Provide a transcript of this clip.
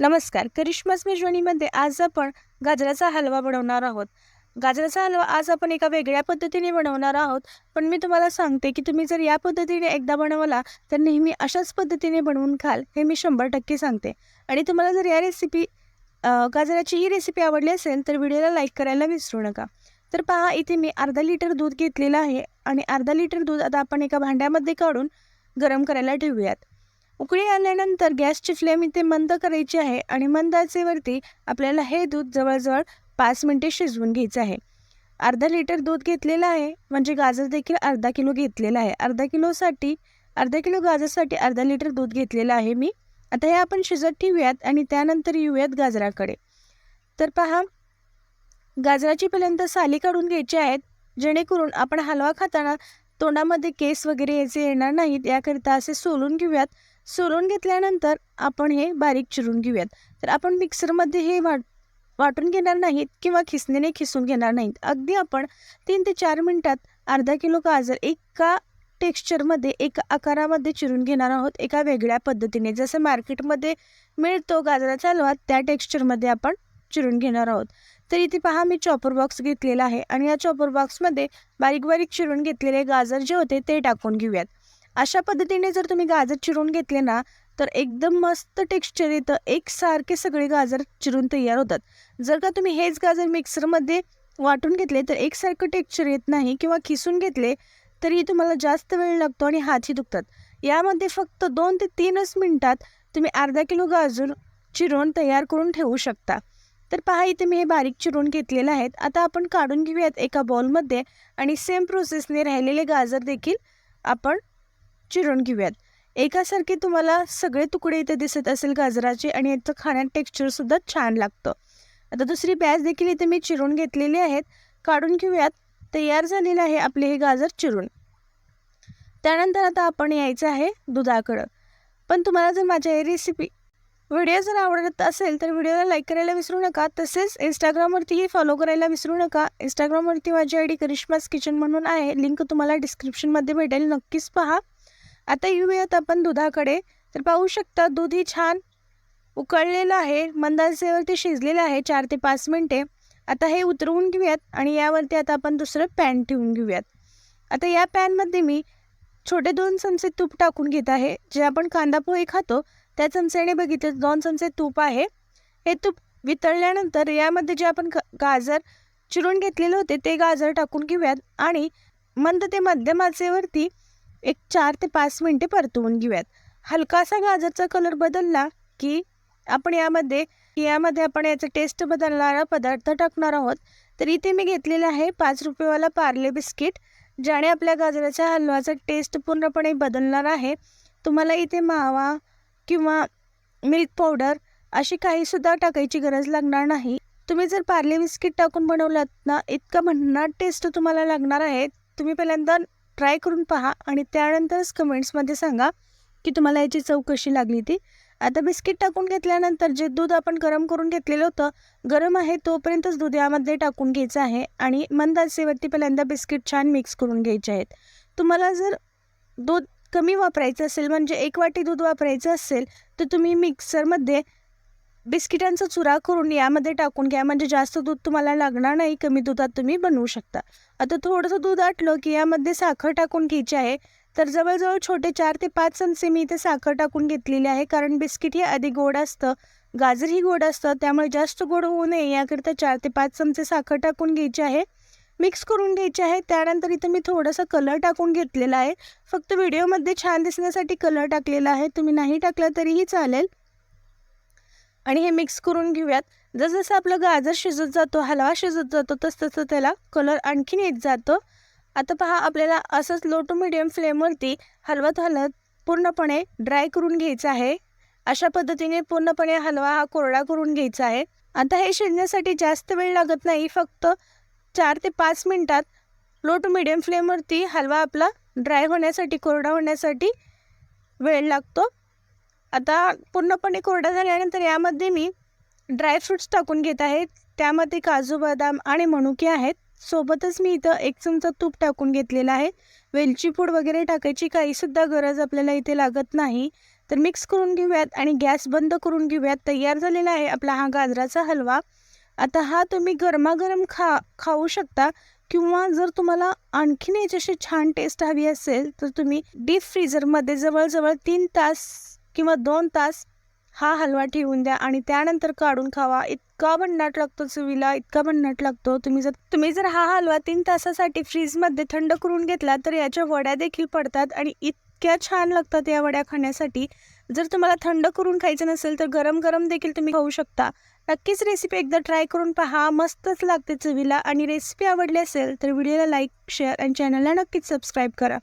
नमस्कार. करिश्मास मेजवानीमध्ये आज आपण गाजराचा हलवा बनवणार आहोत. गाजराचा हलवा आज आपण एका वेगळ्या पद्धतीने बनवणार आहोत. पण मी तुम्हाला सांगते की तुम्ही जर या पद्धतीने एकदा बनवला तर नेहमी अशाच पद्धतीने बनवून खाल हे मी शंभर टक्के सांगते. आणि तुम्हाला जर या रेसिपी गाजराची ही रेसिपी आवडली असेल तर व्हिडिओला लाईक करायला विसरू नका. तर पहा इथे मी अर्धा लिटर दूध घेतलेलं आहे. आणि अर्धा लिटर दूध आता आपण एका भांड्यामध्ये काढून गरम करायला ठेवूयात. उकळी आल्यानंतर गॅसची फ्लेम इथे मंद करायची आहे आणि मंद आचेवरती आपल्याला हे दूध जवळजवळ पाच मिनटे शिजवून घ्यायचं आहे. अर्धा लिटर दूध घेतलेलं आहे म्हणजे गाजर देखील अर्धा किलो घेतलेला आहे. अर्धा किलोसाठी अर्धा किलो गाजरसाठी अर्धा लिटर दूध घेतलेलं आहे मी. आता हे आपण शिजत ठेवूयात आणि त्यानंतर येऊयात गाजराकडे. तर पहा गाजराची पर्यंत साली काढून घ्यायची आहेत जेणेकरून आपण हलवा खाताना तोंडामध्ये केस वगैरे याचे येणार नाहीत याकरिता असे सोलून घेऊयात. सोलून घेतल्यानंतर आपण हे बारीक चिरून घेऊयात. तर आपण मिक्सरमध्ये हे वाट वाटून घेणार नाहीत किंवा खिसणीने खिसून घेणार नाहीत. अगदी आपण तीन ते चार मिनटात अर्धा किलो गाजर एका टेक्स्चरमध्ये एका आकारामध्ये चिरून घेणार आहोत एका वेगळ्या पद्धतीने. जसं मार्केटमध्ये मिळतो गाजराचा हलवा त्या टेक्स्चरमध्ये आपण चिरून घेणार आहोत. तर इथे पहा मी चॉपर बॉक्स घेतलेला आहे आणि या चॉपर बॉक्समध्ये बारीक बारीक चिरून घेतलेले गाजर जे होते ते टाकून घेऊयात. अशा पद्धतीने जर तुम्ही गाजर चिरून घेतले ना तर एकदम मस्त टेक्स्चर येतं. एकसारखे सगळे गाजर चिरून तयार होतात. जर का तुम्ही हेच गाजर मिक्सरमध्ये वाटून घेतले तर एकसारखं टेक्स्चर येत नाही किंवा खिसून घेतले तरी तुम्हाला जास्त वेळ लागतो आणि हातही दुखतात. यामध्ये फक्त दोन ते तीनच मिनटात तुम्ही अर्धा किलो गाजर चिरून तयार करून ठेवू शकता. तर पहा इथे मी हे बारीक चिरून घेतलेलं आहेत आता आपण काढून घेऊयात एका बॉलमध्ये आणि सेम प्रोसेसने राहिलेले गाजर देखील आपण चिरून घेऊयात. एकासारखे तुम्हाला सगळे तुकडे इथे दिसत असेल गाजराचे आणि याचं खाण्यात टेक्स्चरसुद्धा छान लागतं. आता दुसरी बॅच देखील इथे मी चिरून घेतलेली आहेत. काढून घेऊयात. तयार झालेलं आहे आपले हे गाजर चिरून. त्यानंतर आता आपण यायचं आहे दुधाकडं. पण तुम्हाला जर माझ्या ही रेसिपी व्हिडिओ जर आवडत असेल तर व्हिडिओला लाईक करायला विसरू नका. तसेच इंस्टाग्रामवरतीही फॉलो करायला विसरू नका. इंस्टाग्रामवरती माझी आय डी करिश्मास किचन म्हणून आहे. लिंक तुम्हाला डिस्क्रिप्शनमध्ये भेटेल. नक्कीच पहा. आता येऊयात आपण दुधाकडे. तर पाहू शकता दूध ही छान उकळलेलं आहे. मंदाचेवरती शिजलेलं आहे चार ते पाच मिनटे. आता हे उतरवून घेऊयात आणि यावरती आता आपण दुसरं पॅन ठेवून घेऊयात. आता या पॅनमध्ये मी छोटे दोन चमचे तूप टाकून घेत आहे. जे आपण कांदा पोहे खातो त्या चमच्याने बघितले दोन चमचे तूप आहे. हे तूप वितळल्यानंतर यामध्ये जे आपण गाजर चिरून घेतलेले होते ते गाजर टाकून घेऊयात. आणि मंद ते मध्यम आचेवरती एक चार ते पाच मिनटे परतवून घेऊयात. हलकासा गाजरचा कलर बदलला की आपण यामध्ये यामध्ये आपण याचं टेस्ट बदलणारा पदार्थ टाकणार आहोत. तर इथे मी घेतलेला आहे पाच रुपयेवाला पार्ले बिस्किट ज्याने आपल्या गाजराच्या हलवाचा टेस्ट पूर्णपणे बदलणार आहे. तुम्हाला इथे मावा किंवा मिल्क पावडर अशी काहीसुद्धा टाकायची गरज लागणार नाही. तुम्ही जर पार्ले बिस्किट टाकून बनवलात ना इतका भन्नाट टेस्ट तुम्हाला लागणार आहे. तुम्ही पहिल्यांदा ट्राय करून पहा आणि त्यानंतरच कमेंट्समध्ये सांगा की तुम्हाला याची चव कशी लागली ती. आता बिस्किट टाकून घेतल्यानंतर जे दूध आपण गरम करून घेतलेलं होतं गरम आहे तोपर्यंतच दूध यामध्ये टाकून घ्यायचं आहे आणि मंद आचेवरती पहिल्यांदा बिस्किट छान मिक्स करून घ्यायचे आहेत. तुम्हाला जर दूध कमी वापरायचं असेल म्हणजे एक वाटी दूध वापरायचं असेल तर तुम्ही मिक्सरमध्ये बिस्किटांचा चुरा करून यामध्ये टाकून घ्या म्हणजे जास्त दूध तुम्हाला लागणार नाही कमी दुधात तुम्ही बनवू शकता. आता थोडंसं दूध आटलं की यामध्ये साखर टाकून घ्यायची आहे. तर जवळजवळ छोटे चार ते पाच चमचे मी इथे साखर टाकून घेतलेली आहे. कारण बिस्किट हे आधी गोड असतं. गाजरही गोड असतं. त्यामुळे जास्त गोड होऊ नये याकरिता चार ते पाच चमचे साखर टाकून घ्यायची आहे. मिक्स करून घ्यायचे आहे. त्यानंतर इथं मी थोडंसं कलर टाकून घेतलेला आहे. फक्त व्हिडिओमध्ये छान दिसण्यासाठी कलर टाकलेला आहे. तुम्ही नाही टाकला तरीही चालेल. आणि हे मिक्स करून घेऊयात. जसजसं आपलं गाजर शिजत जातो हलवा शिजत जातो तसतसं त्याला कलर आणखीन येत जातो. आता पहा आपल्याला असंच लो टू मिडियम फ्लेमवरती हलवत हलवत पूर्णपणे ड्राय करून घ्यायचं आहे. अशा पद्धतीने पूर्णपणे हलवा हा कोरडा करून घ्यायचा आहे. आता हे शिजण्यासाठी जास्त वेळ लागत नाही फक्त चार ते पाच मिनटात लो टू मिडियम फ्लेमवरती हलवा आपला ड्राय होण्यासाठी कोरडा होण्यासाठी वेळ लागतो. आता पूर्णपणे कोरडा झाल्यानंतर यामध्ये मी ड्रायफ्रूट्स टाकून घेत आहे. त्यामध्ये काजू बदाम आणि मनुके आहेत. सोबतच मी इथं एक चमचा तूप टाकून घेतलेला आहे. वेलची पूड वगैरे टाकायची काहीसुद्धा गरज आपल्याला इथे लागत नाही. तर मिक्स करून घेऊयात आणि गॅस बंद करून घेऊयात. तयार झालेला आहे आपला हा गाजराचा हलवा. आता हा तुम्ही गरमागरम खा खाऊ शकता किंवा जर तुम्हाला आणखीन याच्याशी छान टेस्ट हवी असेल तर तुम्ही डीप फ्रीझरमध्ये जवळजवळ तीन तास किंवा दोन तास हा हलवा ठेवून द्या आणि त्यानंतर काढून खावा. इतका भन्नाट लागतो चवीला इतका भन्नाट लागतो. तुम्ही जर तुम्ही जर हा हलवा तीन तासासाठी फ्रीजमध्ये थंड करून घेतला तर याच्या वड्या देखील पडतात आणि इतक्या छान लागतात या वड्या खाण्यासाठी. जर तुम्हाला थंड करून खायचं नसेल तर गरम गरम देखील तुम्ही खाऊ शकता. नक्कीच रेसिपी एकदा ट्राय करून पहा. मस्तच लागते चवीला आणि रेसिपी आवडली असेल तर व्हिडिओला लाईक शेअर आणि चॅनलला नक्कीच सबस्क्राईब करा.